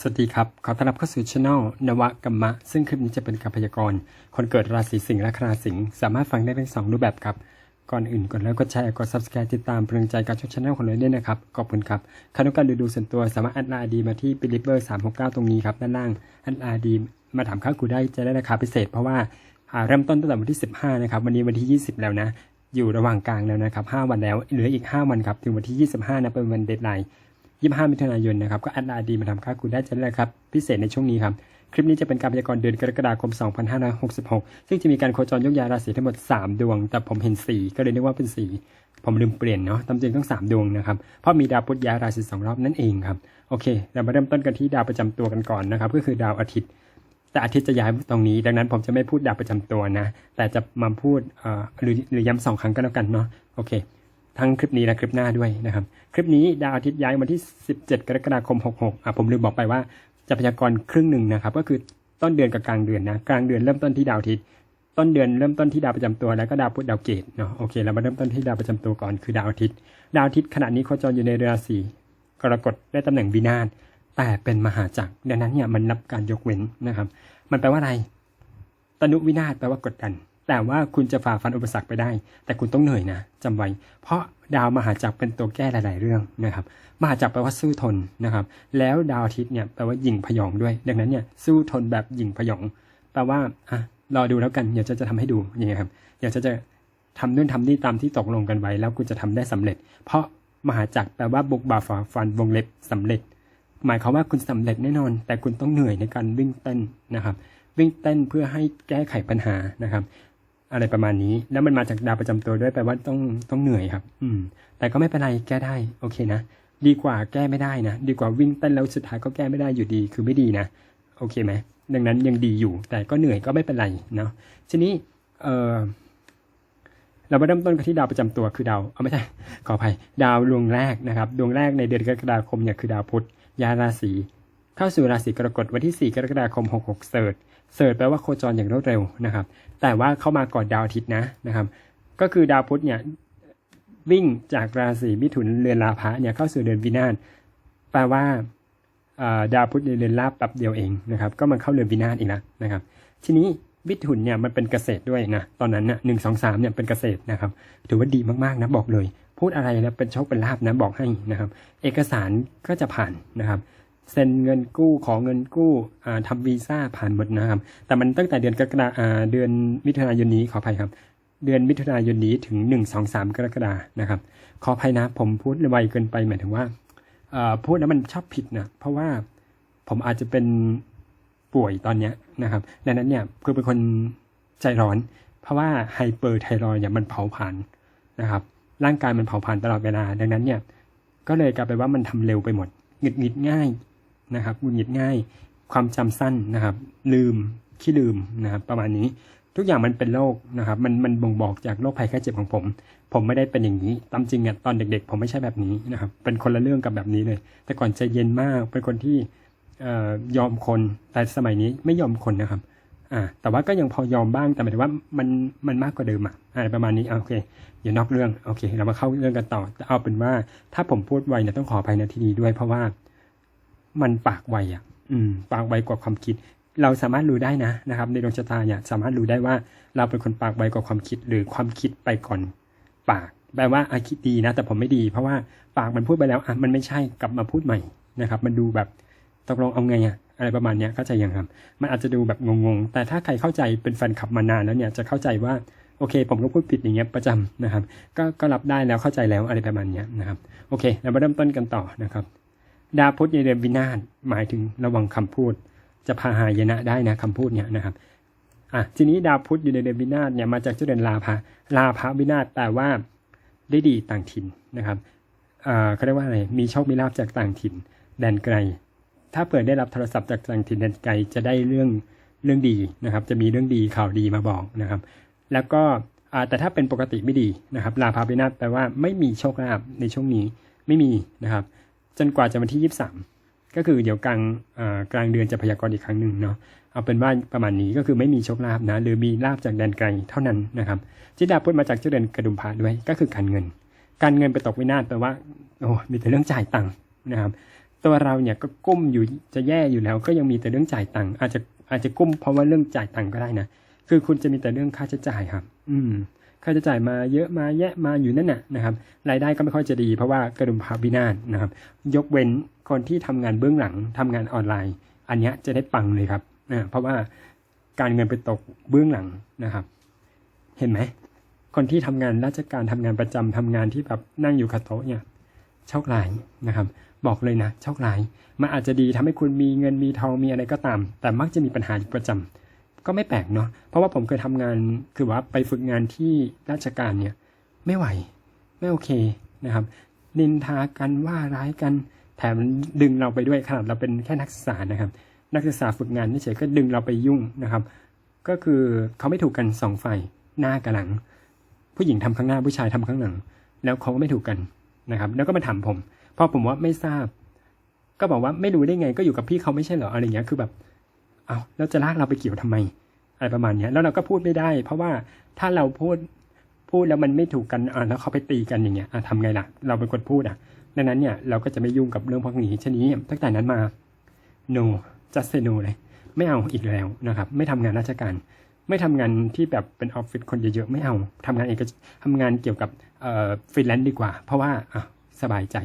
สวัสดีครับ ขอต้อนรับเข้าสู่ช anel นวกรรมะ ซึ่งคลิปนี้จะเป็นการพยากรณ์ คนเกิดราศีสิงห์และราสิงห์สามารถฟังได้ทั้งสองรูปแบบครับ ก่อนอื่นกดไลค์กดแชร์กด subscribe ติดตามเป็นกำลังใจการช่องช anel ของเราด้วยนะครับ ขอบคุณครับใครต้องการดูดูส่วนตัวสามารถแอดไลน์ดีมาที่ b e l i v e r 369ตรงนี้ครับ ด้านล่างแอดไลน์ดีมาถามค่ากูได้จะได้ราคาพิเศษ เพราะว่าอ่าเริ่มต้นตั้งแต่วันที่ 15นะครับ วันนี้วันที่ 20 แล้วนะ อยู่ระหว่างกลางแล้วนะครับ5วันแล้ว เหลืออีก 5 วันครับ ถึงวันที่ 25นะเป็นวันเดทไลน์ 25 มิถุนายนนะครับ ก็อดไลน์ดีมาทำค่ากูได้จะได้ครับ พิเศษในช่วงนี้ครับ คลิปนี้จะเป็นการพยากรณ์เดือนกรกฎาคม 2566 ซึ่งจะมีการโคจรยกย้ายราศีทั้งหมด 3 ดวง แต่ผมเห็น 4 ก็เลยนึกว่าเป็น 4 ผมลืมเปลี่ยนเนาะตามจริงต้อง 3 ดวงนะครับ เพราะมีดาวพุธย้ายราศี2รอบนั่นเองครับ โอเค เรามาเริ่มต้นกันที่ดาวประจำตัวกันก่อนนะครับ ก็คือดาวอาทิตย์ แต่อาทิตย์จะย้ายตรงนี้ ดังนั้นผมจะไม่พูดดาวประจำตัวนะ แต่จะมาพูดหรือหรือย้ำสองครั้งก็แล้วกันเนาะ โอเค ทั้งคลิปนี้และคลิปหน้าด้วยนะครับ คลิปนี้ดาวอาทิตย์ย้ายวันที่ 17 กรกฎาคม 66อะผมลืมบอกไปว่าจะพยากรณ์ครึ่งหนึ่งนะครับ ก็คือต้นเดือนกับกลางเดือนนะกลางเดือนเริ่มต้นที่ดาวอาทิตย์ต้นเดือนเริ่มต้นที่ดาวประจำตัวแล้วก็ดาวพุธดาวเกตเนาะโอเคเรามาเริ่มต้นที่ดาวประจำตัวก่อนคือดาวอาทิตย์ดาวอาทิตย์ขณะนี้โคจรอยู่ในราศีกรกฎได้ตำแหน่งวินาศแต่เป็นมหาจักรดังนั้นเนี่ยมันนับการยกเว้นนะครับ มันแปลว่าอะไรตนุวินาศแปลว่ากดดัน แต่ว่าคุณจะฝ่าฟันอุปสรรคไปได้ แต่คุณต้องเหนื่อยนะจำไว้ เพราะดาวมหาจักรเป็นตัวแก้หลาย ๆ เรื่องนะครับมหาจักรแปลว่าสู้ทนนะครับ แล้วดาวอาทิตย์เนี่ยแปลว่าหยิ่งพยองด้วย ดังนั้นเนี่ยสู้ทนแบบหยิ่งพยอง แปลว่าอะรอดูแล้วกันเดี๋ยวจะจะทำให้ดูอยังไงครับเดี๋ยวจะจะทำนู่นทำนี่ตามที่ตกลงกันไว้ แล้วคุณจะทำได้สำเร็จ เพราะมหาจักรแปลว่าบุกบ่าฝ่าฟันวงเล็บสำเร็จ หมายความว่าคุณสำเร็จแน่นอน แต่คุณต้องเหนื่อยในการวิ่งเต้นนะครับ วิ่งเต้นเพื่อให้แก้ไขปัญหานะครับ อะไรประมาณนี้ แล้วมันมาจากดาวประจำตัวด้วยแปลว่าต้องต้องเหนื่อยครับ อืม แต่ก็ไม่เป็นไรแก้ได้ โอเคนะดีกว่าแก้ไม่ได้นะ ดีกว่าวิ่งเต้นแล้วสุดท้ายก็แก้ไม่ได้อยู่ดีคือไม่ดีนะ โอเคไหมดังนั้นยังดีอยู่ แต่ก็เหนื่อยก็ไม่เป็นไรเนาะทีนี้เออเรามาเริ่มต้นกันที่ดาวประจำตัวคือดาวเอาไม่ใช่ขออภัยดาวดวงแรกนะครับ ดวงแรกในเดือนกรกฎาคมเนี่ยคือดาวพุธยาราศี เข้าสู่ราศีกรกฎวันที่ 4 กรกฎาคม 66 เสิร์ชเสิร์ชแปลว่าโคจรอย่างรวดเร็วนะครับ แต่ว่าเข้ามาก่อนดาวอาทิตย์นะนะครับ ก็คือดาวพุธเนี่ยวิ่งจากราศีมิถุนเรือนราพะเนี่ยเข้าสู่เดือนวินาศแปลว่าดาวพุธในเรือนราบแป๊บเดียวเองนะครับ ก็มันเข้าเรือนวินาศอีกแล้วนะครับ ทีนี้มิถุนเนี่ยมันเป็นเกษตรด้วยนะตอนนั้นน่ะหนึ่งสองสามเนี่ยเป็นเกษตรนะครับ ถือว่าดีมากๆนะบอกเลย พูดอะไรนะเป็นโชคเป็นลาบนะบอกให้นะครับ เอกสารก็จะผ่านนะครับ เซ็นเงินกู้ขอเงินกู้อ่าทำวีซ่าผ่านหมดนะครับ แต่มันตั้งแต่เดือนกรกฎาเดือนมิถุนายนนี้ขออภัยครับ เดือนมิถุนายนนี้ถึงหนึ่งสองสามกรกฎานะครับ ขออภัยนะผมพูดไวเกินไปหมายถึงว่าพูดแล้วมันชอบผิดนะเพราะว่าผมอาจจะเป็นป่วยตอนเนี้ยนะครับดังนั้นเนี่ยคือเป็นคนใจร้อน เพราะว่าไฮเปอร์ไทรอยด์เนี่ยมันเผาผลาญนะครับ ร่างกายมันเผาผลาญตลอดเวลา ดังนั้นเนี่ยก็เลยกลายเป็นว่ามันทำเร็วไปหมดหงุดหงิดง่าย นะครับหงุดหงิดง่าย ความจำสั้นนะครับ ลืมขี้ลืมนะครับ ประมาณนี้ทุกอย่างมันเป็นโรคนะครับ มันมันบ่งบอกจากโรคภัยแค่เจ็บของผม ผมไม่ได้เป็นอย่างนี้ ตามจริงอะตอนเด็กๆ ผมไม่ใช่แบบนี้นะครับ เป็นคนละเรื่องกับแบบนี้เลย แต่ก่อนใจเย็นมาก เป็นคนที่เอ่อยอมคน แต่สมัยนี้ไม่ยอมคนนะครับ อ่า แต่ว่าก็ยังพอยอมบ้าง แต่หมายถึงว่ามันมันมากกว่าเดิมอะอะไรประมาณนี้อะโอเคอย่านอกเรื่อง โอเค เรามาเข้าเรื่องกันต่อ แต่เอาเป็นว่าถ้าผมพูดไวเนี่ยต้องขออภัยในที่นี้ด้วยเพราะว่า มันปากไวอะ อืม ปากไวกว่าความคิด เราสามารถรู้ได้นะนะครับ ในดวงชะตาเนี่ยสามารถรู้ได้ว่าเราเป็นคนปากไวกว่าความคิดหรือความคิดไปก่อนปากแปลว่าอาคิดดีนะ แต่ผมไม่ดี เพราะว่าปากมันพูดไปแล้วอะมันไม่ใช่กลับมาพูดใหม่นะครับ มันดูแบบตกลงเอาไงอะอะไรประมาณเนี้ยเข้าใจยังครับ มันอาจจะดูแบบงงๆ แต่ถ้าใครเข้าใจเป็นแฟนคลับมานานแล้วเนี่ยจะเข้าใจว่าโอเค ผมก็พูดผิดอย่างเงี้ยประจำนะครับ ก็ก็รับได้แล้วเข้าใจแล้วอะไรประมาณเนี้ยนะครับ โอเค เรามาเริ่มต้นกันต่อนะครับ ดาวพุธในเดือนวินาศหมายถึงระวังคำพูด จะพาหายนะได้นะคำพูดเนี่ยนะครับอะทีนี้ดาวพุธอยู่ในเดือนวินาศเนี่ยมาจากเจ้าเดือนลาภะลาภะวินาศแปลว่าได้ดีต่างถิ่นนะครับอ่าเขาเรียกว่าอะไรมีโชคมีลาภจากต่างถิ่น แดนไกล ถ้าเปิดได้รับโทรศัพท์จากต่างถิ่นแดนไกลจะได้เรื่องเรื่องดีนะครับ จะมีเรื่องดีข่าวดีมาบอกนะครับ แล้วก็อ่าแต่ถ้าเป็นปกติไม่ดีนะครับ ลาภาวินาศแปลว่าไม่มีโชคลาภในช่วงนี้ไม่มีนะครับ จนกว่าจะวันที่ 23 ก็คือเดี๋ยวกลางกลางเดือนจะพยากรณ์อีกครั้งหนึ่งเนาะเอาเป็นว่าประมาณนี้ก็คือไม่มีโชคลาภนะ หรือมีลาภจากแดนไกลเท่านั้นนะครับจิดาพูดมาจากเจ้าเดือนกระดุมพระด้วยก็คือการเงิน การเงินไปตกวินาศแปลว่าโอ้มีแต่เรื่องจ่ายตังค์นะครับ ตัวเราเนี่ยก็กุ้มอยู่จะแย่อยู่แล้ว ก็ยังมีแต่เรื่องจ่ายตังค์อาจจะอาจจะกุ้มเพราะว่าเรื่องจ่ายตังค์ก็ได้นะคือคุณจะมีแต่เรื่องค่าใช้จ่ายครับ อืม ค่าใช้จ่ายมาเยอะมาแยะมาอยู่นั่นน่ะนะครับรายได้ก็ไม่ค่อยจะดีเพราะว่ากระดุมพาวินาศนะครับ ยกเว้นคนที่ทำงานเบื้องหลังทำงานออนไลน์ อันนี้จะได้ปังเลยครับอ่าเพราะว่าการเงินไปตกเบื้องหลังนะครับ เห็นไหมคนที่ทำงานราชการทำงานประจำทำงานที่แบบนั่งอยู่กับโต๊ะเนี่ยโชคร้ายนะครับ บอกเลยนะโชคร้ายมันอาจจะดีทำให้คุณมีเงินมีทองมีอะไรก็ตาม แต่มักจะมีปัญหาประจำ ก็ไม่แปลกเนาะเพราะว่าผมเคยทำงานคือว่าไปฝึกงานที่ราชการเนี่ย ไม่ไหว ไม่โอเคนะครับนินทากันว่าร้ายกัน แถมดึงเราไปด้วยขนาดเราเป็นแค่นักศึกษานะครับ นักศึกษาฝึกงานนี่เฉยก็ดึงเราไปยุ่งนะครับ ก็คือเขาไม่ถูกกันสองฝ่ายหน้ากับหลัง ผู้หญิงทำข้างหน้าผู้ชายทำข้างหลัง แล้วเขาก็ไม่ถูกกันนะครับ แล้วก็มาถามผมพอผมว่าไม่ทราบ ก็บอกว่าไม่รู้ได้ไงก็อยู่กับพี่เขาไม่ใช่เหรออะไรเงี้ยคือแบบ เอาแล้วจะลากเราไปเกี่ยวทำไม อะไรประมาณเนี้ยแล้วเราก็พูดไม่ได้ เพราะว่าถ้าเราพูดพูดแล้วมันไม่ถูกกันอ่าแล้วเขาไปตีกันอย่างเงี้ยอะทำไงล่ะ เราเป็นคนพูดอะดังนั้นเนี่ยเราก็จะไม่ยุ่งกับเรื่องพวกนี้ชนี้ตั้งแต่นั้นมา no just say no เลยไม่เอาอีกแล้วนะครับ ไม่ทำงานราชการ ไม่ทำงานที่แบบเป็นออฟฟิศคนเยอะๆไม่เอาทำงานเองก็ทำงานเกี่ยวกับเอ่อฟรีแลนซ์ดีกว่า เพราะว่าอะสบายใจ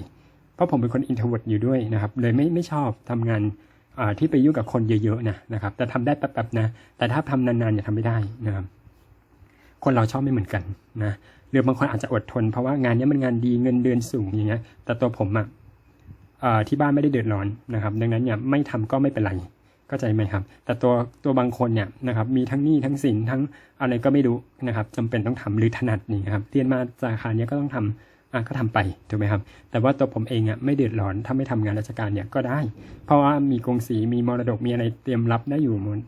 เพราะผมเป็นคนอินโทอรเวิร์ดอยู่ด้วยนะครับ เลยไม่ไม่ชอบทำงาน ที่ไปยุ่งกับคนเยอะๆนะนะครับ แต่ทำได้แป๊บๆนะ แต่ถ้าทำนานๆอย่าทำไม่ได้นะครับ คนเราชอบไม่เหมือนกันนะหรือบางคนอาจจะอดทนเพราะว่างานนี้มันงานดีเงินเดือนสูงอย่างเงี้ย แต่ตัวผมอะอะที่บ้านไม่ได้เดือดร้อนนะครับ ดังนั้นเนี่ยไม่ทำก็ไม่เป็นไรเข้าใจไหมครับ แต่ตัวตัวบางคนเนี่ยนะครับมีทั้งหนี้ทั้งสินทั้งอะไรก็ไม่รู้นะครับจำเป็นต้องทำหรือถนัดนี่ครับเรียนมาสาขาเนี้ยก็ต้องทำ อะก็ทำไปถูกไหมครับ แต่ว่าตัวผมเองอะไม่เดือดร้อนถ้าไม่ทำงานราชการเนี่ยก็ได้ เพราะว่ามีกงสีมีมรดกมีอะไรเตรียมรับได้อยู่หมด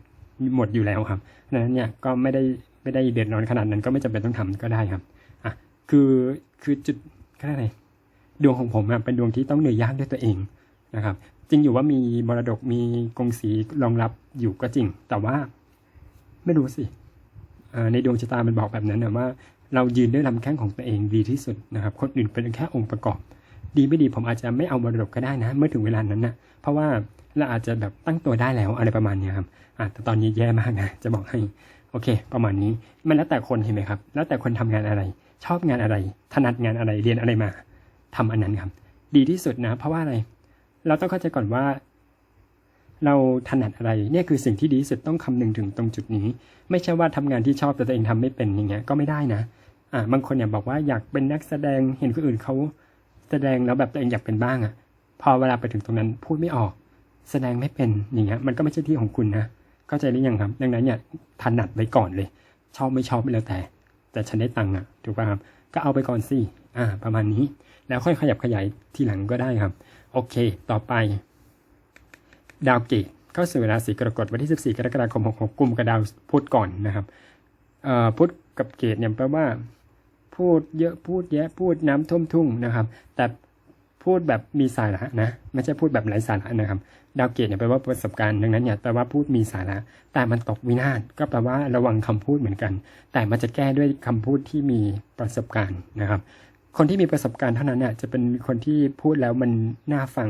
หมดอยู่แล้วครับดังนั้นเนี่ยก็ไม่ได้ไม่ได้เดือดร้อนขนาดนั้นก็ไม่จำเป็นต้องทำก็ได้ครับอะคือคือจุดแค่ไหนดวงของผมอะเป็นดวงที่ต้องเหนื่อยยากด้วยตัวเองนะครับ จริงอยู่ว่ามีมรดกมีกงสีรองรับอยู่ก็จริง แต่ว่าไม่รู้สิ ในดวงชะตามันบอกแบบนั้นนะว่า เรายืนด้วยลำแข้งของตัวเองดีที่สุดนะครับคนอื่นเป็นแค่องค์ประกอบ ดีไม่ดีผมอาจจะไม่เอามรดกก็ได้นะ เมื่อถึงเวลานั้นนะเพราะว่าเราอาจจะแบบตั้งตัวได้แล้วอะไรประมาณนี้ครับอะแต่ตอนนี้แย่มากนะจะบอกให้โอเค ประมาณนี้มันแล้วแต่คนเห็นไหมครับ แล้วแต่คนทำงานอะไร ชอบงานอะไร ถนัดงานอะไรเรียนอะไรมาทำอันนั้นครับ ดีที่สุดนะ เพราะว่าอะไร เราต้องเข้าใจก่อนว่า เราถนัดอะไรเนี่ยคือสิ่งที่ดีที่สุดต้องคำนึงถึงตรงจุดนี้ ไม่ใช่ว่าทำงานที่ชอบแต่ตัวเองทำไม่เป็นอย่างเงี้ยก็ไม่ได้นะอ่าบางคนเนี่ยบอกว่าอยากเป็นนักแสดงเห็นคนอื่นเขาแสดงแล้วแบบตัวเองอยากเป็นบ้างอะ่ะ พอเวลาไปถึงตรงนั้นพูดไม่ออก แสดงไม่เป็นอย่างเงี้ยมันก็ไม่ใช่ที่ของคุณนะเข้าใจหรือยังครับ ดังนั้นเนี่ยถนัดไว้ก่อนเลย ชอบไม่ชอบไม่แล้วแต่ แต่ฉันได้ตังค์อะถูกป่ะครับก็เอาไปก่อนสิอ่า ประมาณนี้ แล้วค่อยขยับขยายทีหลังก็ได้ครับ โอเค ต่อไป ดาวเกตเข้าสู่ราศีกรกฎวันที่ 14 กรกฎาคม 66กุมกับดาวพุธก่อนนะครับพุธกับเกตเนี่ยแปลว่า พูดเยอะพูดแยะพูดน้ำท่วมทุ่งนะครับ แต่พูดแบบมีสาระนะไม่ใช่พูดแบบไร้สาระนะครับ ดาวเกตเนี่ยแปลว่าประสบการณ์ดังนั้นเนี่ยแปลว่าพูดมีสาระ แต่มันตกวินาศก็แปลว่าระวังคำพูดเหมือนกัน แต่มันจะแก้ด้วยคำพูดที่มีประสบการณ์นะครับ คนที่มีประสบการณ์เท่านั้นเนี่ยจะเป็นคนที่พูดแล้วมันน่าฟัง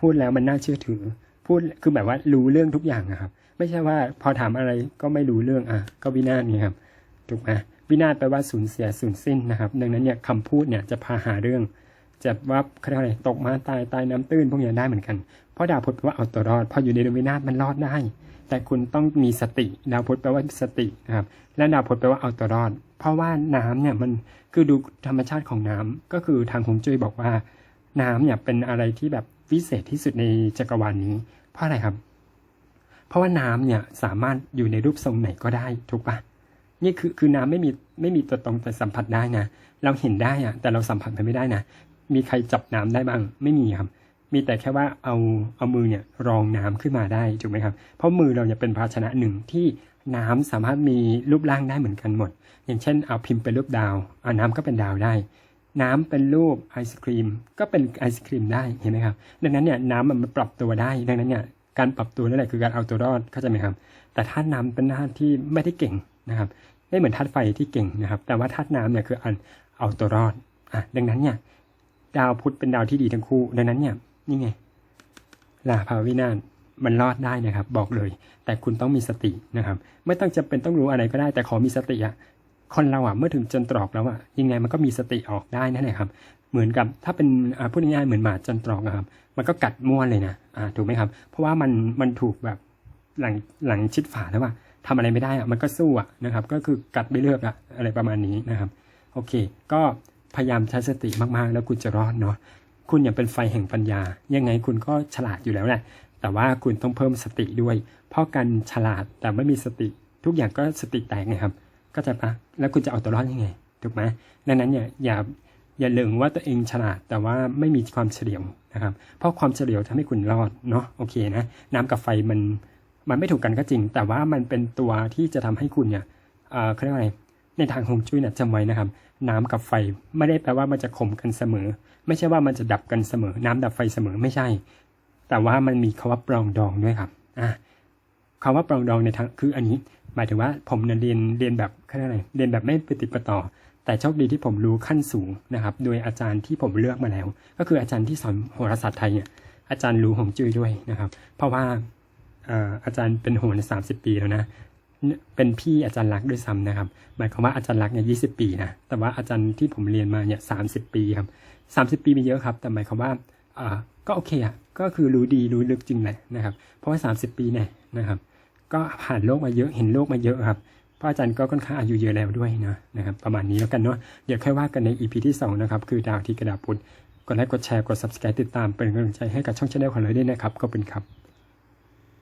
พูดแล้วมันน่าเชื่อถือ พูดคือแบบว่ารู้เรื่องทุกอย่างนะครับ ไม่ใช่ว่าพอถามอะไรก็ไม่รู้เรื่องอะก็วินาศนี่ครับถูกไหมวินาศแปลว่าสูญเสียสูญสิ้นนะครับ ดังนั้นเนี่ยคำพูดเนี่ยจะพาหาเรื่องจะว่าเขาเรียกว่าอะไรตกมาตายตายน้ำตื้นพวกนี้ได้เหมือนกันเพราะดาวพุธแปลว่าเอาตัวรอดพออยู่ในดวงวินาศมันรอดได้ แต่คุณต้องมีสติ ดาวพุธแปลว่าสตินะครับและดาวพุธแปลว่าเอาตัวรอด เพราะว่าน้ำเนี่ยมันคือดูธรรมชาติของน้ำก็คือทางฮวงจุ้ยบอกว่า น้ำเนี่ยเป็นอะไรที่แบบ วิเศษที่สุดในจักรวาลนี้ เพราะอะไรครับ เพราะว่าน้ำเนี่ยสามารถอยู่ในรูปทรงไหนก็ได้ถูกปะนี่คือคือน้ำไม่มีไม่มีตัวตรงแต่สัมผัสได้นะเราเห็นได้อะแต่เราสัมผัสมันไม่ได้นะมีใครจับน้ำได้บ้างไม่มีครับ มีแต่แค่ว่าเอาเอามือเนี่ยรองน้ำขึ้นมาได้ถูกไหมครับ เพราะมือเราเนี่ยเป็นภาชนะหนึ่งที่น้ำสามารถมีรูปร่างได้เหมือนกันหมด อย่างเช่น เอาพิมพ์เป็นรูปดาวเอาน้ำก็เป็นดาวได้ น้ำเป็นรูปไอศครีม ก็เป็นไอศครีมได้เห็นไหมครับดังนั้นเนี่ยน้ำมันปรับตัวได้ ดังนั้นเนี่ยการปรับตัวนั่นแหละคือการเอาตัวรอดเข้าใจไหมครับ แต่ธาตุน้ำเป็นธาตุที่ไม่ได้เก่งนะครับไม่เหมือนธาตุไฟที่เก่งนะครับ แต่ว่าธาตุน้ำเนี่ยคืออันเอาตัวรอดอะดังนั้นเนี่ยดาวพุธเป็นดาวที่ดีทั้งคู่ ดังนั้นเนี่ยนี่ไงลาภาวินาศมันรอดได้นะครับ บอกเลย แต่คุณต้องมีสตินะครับ ไม่ต้องจำเป็นต้องรู้อะไรก็ได้ แต่ขอมีสติอะ คนเราอะเมื่อถึงจนตรอกแล้วอะยังไงมันก็มีสติออกได้นั่นแหละครับ เหมือนกับถ้าเป็นพูดง่ายๆเหมือนหมาจนตรอกอะครับ มันก็กัดม้วนเลยนะอ่าถูกไหมครับ เพราะว่ามันมันถูกแบบหลังหลังชิดฝาแล้วว่าทำอะไรไม่ได้อะมันก็สู้อะนะครับ ก็คือกัดไม่เลือกอะอะไรประมาณนี้นะครับ โอเค ก็พยายามใช้สติมากๆ แล้วคุณจะรอดเนาะคุณอย่าเป็นไฟแห่งปัญญา ยังไงคุณก็ฉลาดอยู่แล้วแหละแต่ว่าคุณต้องเพิ่มสติด้วย เพราะการฉลาดแต่ไม่มีสติ ทุกอย่างก็สติแตกไงครับ ก็จะปะแล้วคุณจะเอาตัวรอดยังไงถูกไหมดังนั้นเนี่ยอย่าอย่าเลิงว่าตัวเองฉลาดแต่ว่าไม่มีความเฉลียวนะครับ เพราะความเฉลียวทำให้คุณรอดเนาะโอเคนะน้ำกับไฟมันมันไม่ถูกกันก็จริง แต่ว่ามันเป็นตัวที่จะทำให้คุณเนี่ยเอ่อเขาเรียกว่าอะไรในทางฮวงจุ้ยเนี่ยจำไว้นะครับ น้ำกับไฟไม่ได้แปลว่ามันจะข่มกันเสมอ ไม่ใช่ว่ามันจะดับกันเสมอ น้ำดับไฟเสมอไม่ใช่ แต่ว่ามันมีคำว่าปรองดองด้วยครับอะคำว่าปรองดองในทางคืออันนี้ หมายถึงว่าผมเนี่ยเรียนเรียนแบบขาเรียกอะไรเรียนแบบไม่ปฏิดปต่อ แต่โชคดีที่ผมรู้ขั้นสูงนะครับ โดยอาจารย์ที่ผมเลือกมาแล้ว ก็คืออาจารย์ที่สอนโหราศาสตร์ไทยเนี่ยอาจารย์รู้ฮวงจุ้ยด้วยนะครับ เพราะว่าอาจารย์เป็นโหราสามสิบปีแล้วนะเป็นพี่อาจารย์ลักด้วยซ้ำนะครับ หมายความว่าอาจารย์ลักเนี่ยยีปีนะ แต่ว่าอาจารย์ที่ผมเรียนมาเนี่ยสาปีครับสามสิบปีมีเยอะครับ แต่หมายความว่าอ่าก็โอเคอะ ก็คือรู้ดีรู้ลึกจริงแหละนะครับ เพราะว่าสามสิบปีเนี่ยนะครับ ก็ผ่านโลกมาเยอะเห็นโลกมาเยอะครับพระอาจารย์ก็ค่อนข้างอายุเยอะแล้วด้วยนะนะครับประมาณนี้แล้วกันเนาะเดี๋ยวค่อยว่ากันใน EP ที่สองนะครับคือดาวที่กระดาษพุธกดไลค์กดแชร์กด subscribe ติดตามเป็นกำลังใจให้กับช่องชาแนลของเราด้วยนะครับก็เป็นครับ